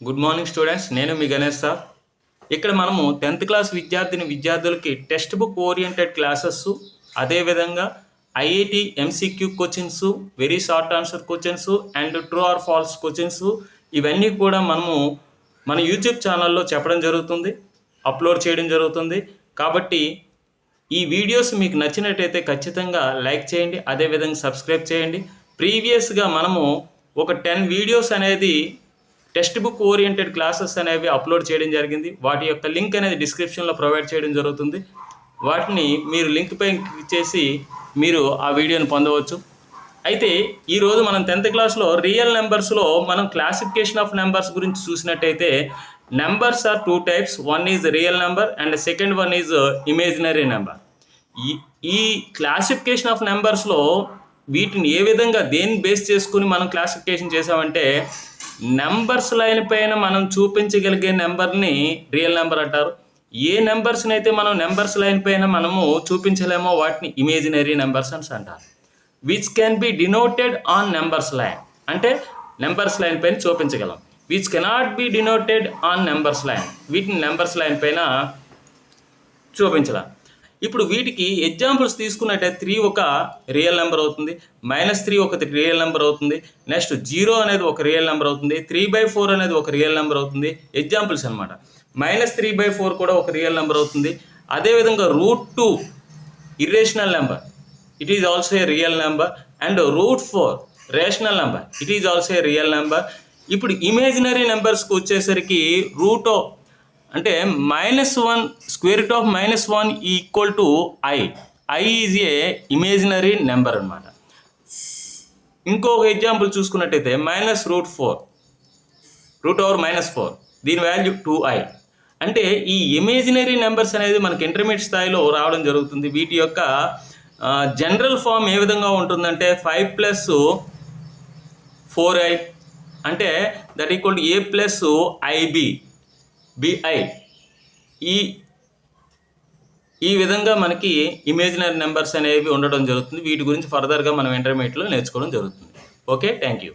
Good morning students నేను మీ Ganesh sir. ఇక్కడ మనము టెన్త్ క్లాస్ విద్యార్థిని విద్యార్థులకి టెక్స్ట్ బుక్ ఓరియంటెడ్ క్లాసెస్ అదేవిధంగా IIT MCQ questions very short answer questions and true or false questions ఇవన్నీ కూడా మనము మన యూట్యూబ్ ఛానల్లో చెప్పడం జరుగుతుంది అప్లోడ్ చేయడం జరుగుతుంది. కాబట్టి ఈ వీడియోస్ మీకు నచ్చినట్టయితే ఖచ్చితంగా లైక్ చేయండి అదేవిధంగా సబ్స్క్రైబ్ చేయండి. ప్రీవియస్గా మనము ఒక టెన్ వీడియోస్ అనేది టెక్స్ట్ బుక్ ఓరియంటెడ్ క్లాసెస్ అనేవి అప్లోడ్ చేయడం జరిగింది. వాటి యొక్క లింక్ అనేది డిస్క్రిప్షన్లో ప్రొవైడ్ చేయడం జరుగుతుంది. వాటిని మీరు లింక్ పై క్లిక్ చేసి మీరు ఆ వీడియోని పొందవచ్చు. అయితే ఈరోజు మనం టెన్త్ క్లాస్లో రియల్ నెంబర్స్లో మనం క్లాసిఫికేషన్ ఆఫ్ నెంబర్స్ గురించి చూసినట్టయితే numbers are two types. One is real number and second one is imaginary number. ఈ ఈ క్లాసిఫికేషన్ ఆఫ్ నెంబర్స్లో వీటిని ఏ విధంగా దేన్ని బేస్ చేసుకుని మనం క్లాసిఫికేషన్ చేసామంటే నెంబర్స్ లైన్ పైన మనం చూపించగలిగే నెంబర్ని రియల్ నెంబర్ అంటారు. ఏ నెంబర్స్ని అయితే మనం నెంబర్స్ లైన్ పైన మనము చూపించలేమో వాటిని ఇమేజినరీ నెంబర్స్ అని అంటారు. Which can be denoted on numbers line అంటే నెంబర్స్ లైన్ పైన చూపించగలం. Which cannot be denoted on numbers line వీటిని నెంబర్స్ లైన్ పైన చూపించలేం. ఇప్పుడు వీటికి ఎగ్జాంపుల్స్ తీసుకున్నట్టయితే త్రీ ఒక రియల్ నెంబర్ అవుతుంది. మైనస్ త్రీ ఒక రియల్ నెంబర్ అవుతుంది. నెక్స్ట్ జీరో అనేది ఒక రియల్ నెంబర్ అవుతుంది. త్రీ బై ఫోర్ అనేది ఒక రియల్ నెంబర్ అవుతుంది. ఎగ్జాంపుల్స్ అనమాట మైనస్ త్రీ బై ఫోర్ కూడా ఒక రియల్ నెంబర్ అవుతుంది. అదేవిధంగా root two irrational number it is also a real number and root four rational number it is also a real number ఇప్పుడు imaginary నెంబర్స్కి వచ్చేసరికి root అంటే minus one square root of minus one equal to I I is a imaginary number అనమాట ఇంకొక example చూసుకున్నట్టయితే minus root four root over minus four దీని value two I అంటే ఈ ఇమేజినరీ నెంబర్స్ అనేది మనకి ఇంటర్మీడియట్ స్థాయిలో రావడం జరుగుతుంది. వీటి యొక్క జనరల్ ఫామ్ ఏ విధంగా ఉంటుందంటే ఫైవ్ ప్లస్ ఫోర్ ఐ అంటే that equal to A plus I B B I ఈ ఈ విధంగా మనకి ఇమేజినరీ నెంబర్స్ అనేవి ఉండడం జరుగుతుంది. వీటి గురించి ఫర్దర్గా మనం ఇంటర్మీడియట్లో నేర్చుకోవడం జరుగుతుంది. Okay thank you